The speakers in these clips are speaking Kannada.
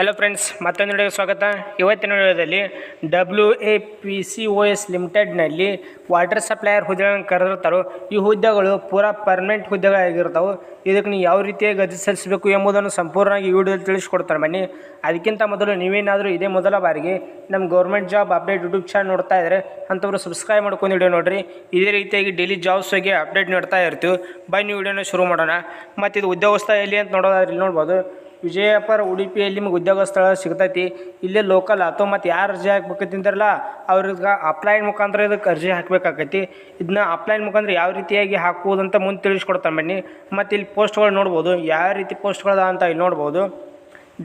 ಹಲೋ ಫ್ರೆಂಡ್ಸ್ ಮತ್ತೊಂದು ವಿಡಿಯೋಗೆ ಸ್ವಾಗತ. ಇವತ್ತಿನ ವಿಡಿಯೋದಲ್ಲಿ W A P C O S ಲಿಮಿಟೆಡ್ನಲ್ಲಿ water supplier ಹುದ್ದೆಗಳನ್ನು ಕರೆದಿರ್ತಾರೋ, ಈ ಹುದ್ದೆಗಳು ಪೂರಾ ಪರ್ಮನೆಂಟ್ ಹುದ್ದೆಗಳಾಗಿರ್ತಾವೆ ಇದಕ್ಕೆ ನೀವು ಯಾವ ರೀತಿಯಾಗಿ ಅರ್ಜಿ ಸಲ್ಲಿಸಬೇಕು ಎಂಬುದನ್ನು ಸಂಪೂರ್ಣವಾಗಿ ಈ ವಿಡಿಯೋದಲ್ಲಿ ತಿಳಿಸ್ಕೊಡ್ತಾರೆ ಬನ್ನಿ. ಅದಕ್ಕಿಂತ ಮೊದಲು ನೀವೇನಾದರೂ ಇದೇ ಮೊದಲ ಬಾರಿಗೆ ನಮ್ಮ government job update YouTube channel ನೋಡ್ತಾ ಇದ್ದರೆ ಅಂಥವ್ರು ಸಬ್ಸ್ಕ್ರೈಬ್ ಮಾಡ್ಕೊಂಡು ವಿಡಿಯೋ ನೋಡಿರಿ. ಇದೇ ರೀತಿಯಾಗಿ ಡೈಲಿ ಜಾಬ್ಸ್ ಬಗ್ಗೆ ಅಪ್ಡೇಟ್ ನೋಡ್ತಾ ಇರ್ತೀವಿ. ಬನ್ನಿ ವಿಡಿಯೋನ ಶುರು ಮಾಡೋಣ. ಮತ್ತು ಇದು ಉದ್ಯೋಗಸ್ಥ ಎಲ್ಲಿ ಅಂತ ನೋಡೋದಾದ್ರೆ ಇಲ್ಲಿ ನೋಡ್ಬೋದು. ವಿಜಯಪುರ, ಉಡುಪಿಯಲ್ಲಿ ನಿಮಗೆ ಉದ್ಯೋಗ ಸ್ಥಳ ಸಿಗ್ತೈತಿ. ಇಲ್ಲೇ ಲೋಕಲ್ ಅಥವಾ ಮತ್ತು ಯಾರು ಅರ್ಜಿ ಹಾಕ್ಬೇಕು ಅಂತಾರಲ್ಲ ಅವ್ರಿಗೆ ಅಪ್ಲೈನ್ ಮುಖಾಂತರ ಇದಕ್ಕೆ ಅರ್ಜಿ ಹಾಕಬೇಕಾಕೈತಿ. ಇದನ್ನ ಅಪ್ಲೈನ್ ಮುಖಾಂತರ ಯಾವ ರೀತಿಯಾಗಿ ಹಾಕುವುದು ಅಂತ ಮುಂದೆ ತಿಳಿಸ್ಕೊಡ್ತಾನೆ ಬನ್ನಿ. ಮತ್ತು ಇಲ್ಲಿ ಪೋಸ್ಟ್ಗಳು ನೋಡ್ಬೋದು. ಯಾವ ರೀತಿ ಪೋಸ್ಟ್ಗಳದ ಅಂತ ಇಲ್ಲಿ ನೋಡ್ಬೋದು.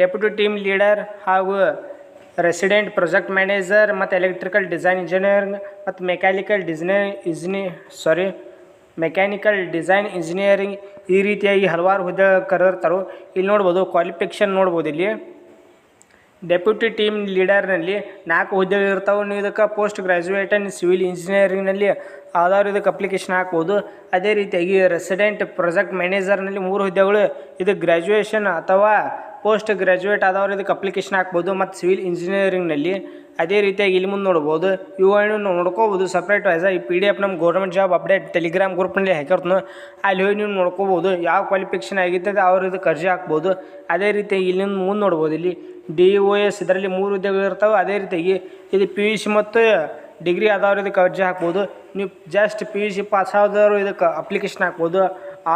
ಡೆಪ್ಯೂಟಿ ಟೀಮ್ ಲೀಡರ್ ಹಾಗೂ ರೆಸಿಡೆಂಟ್ ಪ್ರೊಜೆಕ್ಟ್ ಮ್ಯಾನೇಜರ್ ಮತ್ತು ಎಲೆಕ್ಟ್ರಿಕಲ್ ಡಿಸೈನ್ ಇಂಜಿನಿಯರಿಂಗ್ ಮತ್ತು ಮೆಕ್ಯಾನಿಕಲ್ ಡಿಸೈನ್ ಇಸ್ನಿ ಸಾರಿ ಮೆಕ್ಯಾನಿಕಲ್ ಡಿಸೈನ್ ಇಂಜಿನಿಯರಿಂಗ್ ಈ ರೀತಿಯಾಗಿ ಹಲವಾರು ಹುದ್ದೆ ಕರೆದಿರ್ತಾರೆ ಇಲ್ಲಿ ನೋಡ್ಬೋದು ಕ್ವಾಲಿಫಿಕೇಷನ್ ನೋಡ್ಬೋದು ಇಲ್ಲಿ. ಡೆಪ್ಯೂಟಿ ಟೀಮ್ ಲೀಡರ್ನಲ್ಲಿ ನಾಲ್ಕು ಹುದ್ದೆಗಳು ಇರ್ತಾವೆ. ನೀವು ಇದಕ್ಕೆ ಪೋಸ್ಟ್ ಗ್ರ್ಯಾಜುಯೇಟ್ ಆ್ಯಂಡ್ ಸಿವಿಲ್ ಇಂಜಿನಿಯರಿಂಗ್ನಲ್ಲಿ ಆಧಾರ್ ಇದಕ್ಕೆ ಅಪ್ಲಿಕೇಶನ್ ಹಾಕ್ಬೋದು. ಅದೇ ರೀತಿಯಾಗಿ ರೆಸಿಡೆಂಟ್ ಪ್ರಾಜೆಕ್ಟ್ ಮ್ಯಾನೇಜರ್ನಲ್ಲಿ ಮೂರು ಹುದ್ದೆಗಳು. ಇದು ಗ್ರ್ಯಾಜುಯೇಷನ್ ಅಥವಾ ಪೋಸ್ಟ್ ಗ್ರ್ಯಾಜುಯೇಟ್ ಆದವರು ಇದಕ್ಕೆ ಅಪ್ಲಿಕೇಶನ್ ಹಾಕ್ಬೋದು ಮತ್ತು ಸಿವಿಲ್ ಇಂಜಿನಿಯರಿಂಗ್ನಲ್ಲಿ ಅದೇ ರೀತಿಯಾಗಿ ಇಲ್ಲಿ ಮುಂದೆ ನೋಡ್ಬೋದು. ಇವುಗಳನ್ನು ಐನು ನೋಡ್ಕೋಬೋದು ಸಪ್ರೇಟ್ ವೈಸ ಈ ಪಿ ಡಿ ಎಫ್ ನಮ್ಮ ಗೌರ್ಮೆಂಟ್ ಜಾಬ್ ಅಪ್ಡೇಟ್ ಟೆಲಿಗ್ರಾಮ್ ಗ್ರೂಪ್ನಲ್ಲಿ ಹಾಕಿರ್ತೀನಿ ಅಲ್ಲಿ ಹೋಗಿ ನೀವು ನೋಡ್ಕೋಬೋದು ಯಾವ ಕ್ವಾಲಿಫಿಕೇಷನ್ ಆಗಿರ್ತದೆ ಅವ್ರು ಇದಕ್ಕೆ ಅರ್ಜಿ ಹಾಕ್ಬೋದು. ಅದೇ ರೀತಿಯಾಗಿ ಇಲ್ಲಿ ಮುಂದೆ ನೋಡ್ಬೋದು. ಇಲ್ಲಿ ಡಿ ಒ ಎಸ್ ಇದರಲ್ಲಿ ಮೂರು ಹುದ್ದೆಗಳು ಇರ್ತಾವೆ. ಅದೇ ರೀತಿಯಾಗಿ ಇದು ಪಿ ಯು ಸಿ ಮತ್ತು ಡಿಗ್ರಿ ಆದವ್ರು ಇದಕ್ಕೆ ಅರ್ಜಿ ಹಾಕ್ಬೋದು. ನೀವು just P U C pass ಆದವರು ಇದಕ್ಕೆ ಅಪ್ಲಿಕೇಶನ್ ಹಾಕ್ಬೋದು.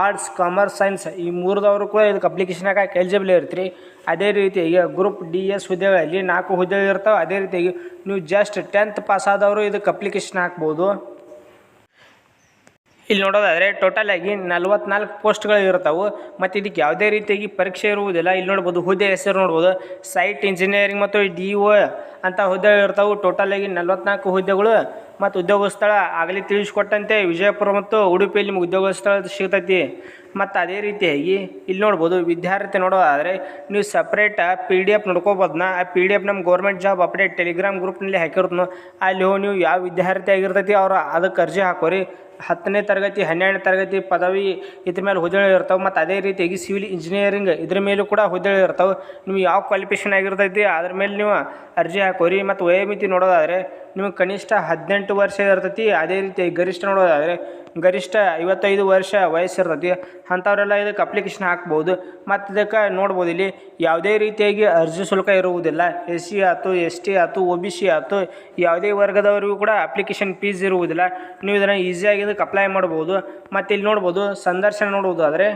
ಆರ್ಟ್ಸ್ ಕಾಮರ್ಸ್ ಸೈನ್ಸ್ ಈ ಮೂರದವರು ಕೂಡ ಇದಕ್ಕೆ ಅಪ್ಲಿಕೇಶನ್ ಹಾಕಕ್ಕೆ ಎಲಿಜಿಬಲ್ ಇರ್ತೀರಿ. ಅದೇ ರೀತಿಯಾಗಿ ಗ್ರೂಪ್ ಡಿ ಎಸ್ ಹುದ್ದೆಗಳಲ್ಲಿ ನಾಲ್ಕು ಹುದ್ದೆಗಳು ಇರ್ತಾವೆ. ಅದೇ ರೀತಿಯಾಗಿ ನೀವು ಜಸ್ಟ್ ಟೆಂತ್ ಪಾಸ್ ಆದವರು ಇದಕ್ಕೆ ಅಪ್ಲಿಕೇಶನ್ ಹಾಕ್ಬೋದು. ಇಲ್ಲಿ ನೋಡೋದಾದರೆ ಟೋಟಲ್ ಆಗಿ ನಲ್ವತ್ನಾಲ್ಕು ಪೋಸ್ಟ್ಗಳು ಇರ್ತಾವೆ. ಮತ್ತು ಇದಕ್ಕೆ ಯಾವುದೇ ರೀತಿಯಾಗಿ ಪರೀಕ್ಷೆ ಇರುವುದಿಲ್ಲ. ಇಲ್ಲಿ ನೋಡ್ಬೋದು ಹುದ್ದೆ ಹೆಸರು ನೋಡ್ಬೋದು. ಸೈಟ್ ಇಂಜಿನಿಯರಿಂಗ್ ಮತ್ತು ಡಿ ಒ ಅಂತ ಹುದ್ದೆಗಳು ಇರ್ತಾವೆ. ಟೋಟಲ್ ಆಗಿ ನಲ್ವತ್ನಾಲ್ಕು ಹುದ್ದೆಗಳು. ಮತ್ತು ಉದ್ಯೋಗ ಸ್ಥಳ ಆಗಲಿ ತಿಳಿಸ್ಕೊಟ್ಟಂತೆ ವಿಜಯಪುರ ಮತ್ತು ಉಡುಪಿಯಲ್ಲಿ ನಿಮ್ಗೆ ಉದ್ಯೋಗ ಸ್ಥಳ ಸಿಗ್ತೈತಿ. ಮತ್ತು ಅದೇ ರೀತಿಯಾಗಿ ಇಲ್ಲಿ ನೋಡ್ಬೋದು ವಿದ್ಯಾರ್ಥಿ ನೋಡೋದಾದರೆ ನೀವು ಸಪ್ರೇಟ್ ಪಿ ಡಿ ಎಫ್ ನೋಡ್ಕೋಬೋದನ್ನ ಆ ಪಿ ಡಿ ಎಫ್ ನಮ್ಮ ಗೌರ್ಮೆಂಟ್ ಜಾಬ್ ಅಪ್ಡೇಟ್ ಟೆಲಿಗ್ರಾಮ್ ಗ್ರೂಪ್ನಲ್ಲಿ ಹಾಕಿರ್ತೀನಿ. ಅಲ್ಲಿ ಹೋಗಿ ನೀವು ಯಾವ ವಿದ್ಯಾರ್ಥಿ ಆಗಿರ್ತೈತಿ ಅವ್ರು ಅದಕ್ಕೆ ಅರ್ಜಿ ಹಾಕೋರಿ. ಹತ್ತನೇ ತರಗತಿ, ಹನ್ನೆರಡನೇ ತರಗತಿ ಪದವಿ ಇದ್ರ ಮೇಲೆ ಹುದ್ದೆಗಳು ಇರ್ತಾವೆ. ಮತ್ತು ಅದೇ ರೀತಿಯಾಗಿ ಸಿವಿಲ್ ಇಂಜಿನಿಯರಿಂಗ್ ಇದ್ರ ಮೇಲೂ ಕೂಡ ಹುದ್ದೆಗಳು ಇರ್ತಾವೆ. ನೀವು ಯಾವ ಕ್ವಾಲಿಫಿಕೇಷನ್ ಆಗಿರ್ತೈತಿ ಅದ್ರ ಮೇಲೆ ನೀವು ಅರ್ಜಿ ಹಾಕೋರಿ. ಮತ್ತು ವಯೋಮಿತಿ ನೋಡೋದಾದರೆ ನಿಮಗೆ ಕನಿಷ್ಠ ಹದಿನೆಂಟು ವರ್ಷ ಇರ್ತೈತಿ. ಅದೇ ರೀತಿ ಗರಿಷ್ಠ ನೋಡೋದಾದರೆ ಗರಿಷ್ಠ ಐವತ್ತೈದು ವರ್ಷ ವಯಸ್ಸು ಇರ್ತೈತಿ. ಅಂಥವರೆಲ್ಲ ಇದಕ್ಕೆ ಅಪ್ಲಿಕೇಶನ್ ಹಾಕ್ಬೋದು. ಮತ್ತು ಇದಕ್ಕೆ ನೋಡ್ಬೋದು, ಇಲ್ಲಿ ಯಾವುದೇ ರೀತಿಯಾಗಿ ಅರ್ಜಿ ಶುಲ್ಕ ಇರುವುದಿಲ್ಲ. ಎಸ್ ಸಿ ಆಯ್ತು ಎಸ್ ಟಿ ಆಯ್ತು, ಒ ಬಿ ಸಿ ಆಯ್ತು, ಯಾವುದೇ ವರ್ಗದವರಿಗೂ ಕೂಡ ಅಪ್ಲಿಕೇಶನ್ ಫೀಸ್ ಇರುವುದಿಲ್ಲ. ನೀವು ಇದನ್ನು ಈಸಿಯಾಗಿ ಇದಕ್ಕೆ ಅಪ್ಲೈ ಮಾಡ್ಬೋದು. ಮತ್ತು ಇಲ್ಲಿ ನೋಡ್ಬೋದು, ಸಂದರ್ಶನ ನೋಡ್ಬೋದು ಆದರೆ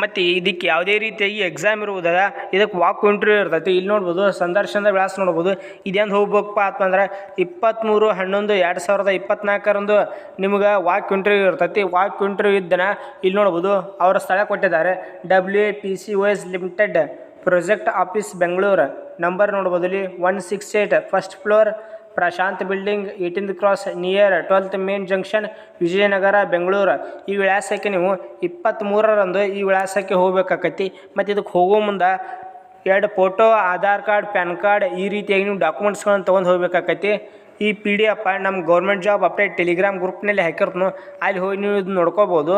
ಮತ್ತು ಇದಕ್ಕೆ ಯಾವುದೇ ರೀತಿಯಾಗಿ ಎಕ್ಸಾಮ್ ಇರುವುದಿಲ್ಲ, ಇದಕ್ಕೆ ವಾಕ್ ಇಂಟರ್ವ್ಯೂ ಇರ್ತೈತಿ. ಇಲ್ಲಿ ನೋಡ್ಬೋದು, ಸಂದರ್ಶನದ ವಿಳಾಸ ನೋಡ್ಬೋದು. ಇದೇನು ಹೋಗ್ಬೇಕಪ್ಪ ಅಂತಂದ್ರೆ ಇಪ್ಪತ್ತ್ಮೂರು ಹನ್ನೊಂದು, ಎರಡು ಸಾವಿರದ ಇಪ್ಪತ್ತ್ನಾಲ್ಕರಂದು ನಿಮ್ಗೆ ವಾಕ್ ಇಂಟರ್ವ್ಯೂ ಇರ್ತೈತಿ. ವಾಕ್ ಇಂಟರ್ವ್ಯೂ ಇದ್ದನ ಇಲ್ಲಿ ನೋಡ್ಬೋದು, ಅವರ ಸ್ಥಳ ಕೊಟ್ಟಿದ್ದಾರೆ. W A P C O S limited project office Bengaluru number ನೋಡ್ಬೋದು ಇಲ್ಲಿ one six eight first floor Prashant building eighteenth cross near twelfth main junction Vijayanagar, Bengaluru. ಈ ವಿಳಾಸಕ್ಕೆ ನೀವು ಇಪ್ಪತ್ತ್ಮೂರರಂದು ಈ ವಿಳಾಸಕ್ಕೆ ಹೋಗ್ಬೇಕಾಕತಿ ಮತ್ತು ಇದಕ್ಕೆ ಹೋಗೋ ಮುಂದೆ ಎರಡು photo, Aadhaar card, PAN card ಈ ರೀತಿಯಾಗಿ ನೀವು ಡಾಕ್ಯುಮೆಂಟ್ಸ್ಗಳನ್ನು ತೊಗೊಂಡು ಹೋಗ್ಬೇಕಾಕತಿ ಈ ಪಿ ಡಿ ಎಫ್ ನಮ್ಮ ಗೌರ್ಮೆಂಟ್ ಜಾಬ್ ಅಪ್ಡೇಟ್ ಟೆಲಿಗ್ರಾಮ್ ಗ್ರೂಪ್ನಲ್ಲಿ ಹಾಕಿರ್ತನು. ಅಲ್ಲಿ ಹೋಗಿ ನೀವು ಇದು ನೋಡ್ಕೋಬೋದು.